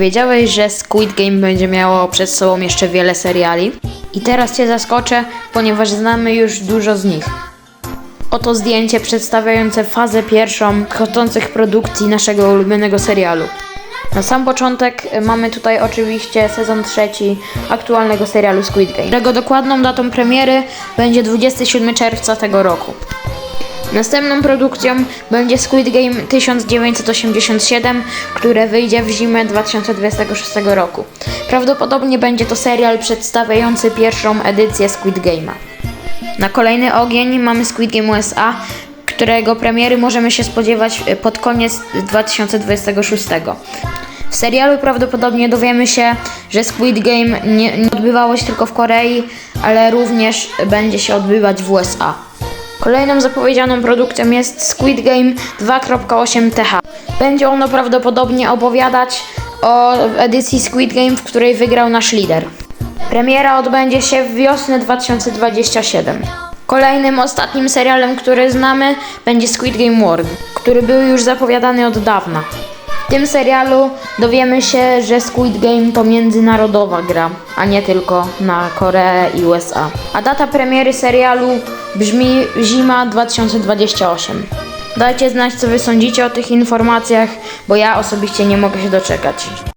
wiedziałeś, że Squid Game będzie miało przed sobą jeszcze wiele seriali? I teraz Cię zaskoczę, ponieważ znamy już dużo z nich. Oto zdjęcie przedstawiające fazę pierwszą chodzących produkcji naszego ulubionego serialu. Na sam początek mamy tutaj oczywiście sezon trzeci aktualnego serialu Squid Game, którego dokładną datą premiery będzie 27 czerwca tego roku. Następną produkcją będzie Squid Game 1987, które wyjdzie w zimę 2026 roku. Prawdopodobnie będzie to serial przedstawiający pierwszą edycję Squid Game'a. Na kolejny ogień mamy Squid Game USA, którego premiery możemy się spodziewać e, pod koniec 2026. W serialu prawdopodobnie dowiemy się, że Squid Game nie, nie odbywało się tylko w Korei, ale również będzie się odbywać w USA. Kolejną zapowiedzianą produkcją jest Squid Game 2.8 TH. Będzie ono prawdopodobnie opowiadać o edycji Squid Game, w której wygrał nasz lider. Premiera odbędzie się w wiosnę 2027. Kolejnym, ostatnim serialem, który znamy, będzie Squid Game World, który był już zapowiadany od dawna. W tym serialu dowiemy się, że Squid Game to międzynarodowa gra, a nie tylko na Koreę i USA. A data premiery serialu brzmi zima 2028. Dajcie znać, co wy sądzicie o tych informacjach, bo ja osobiście nie mogę się doczekać.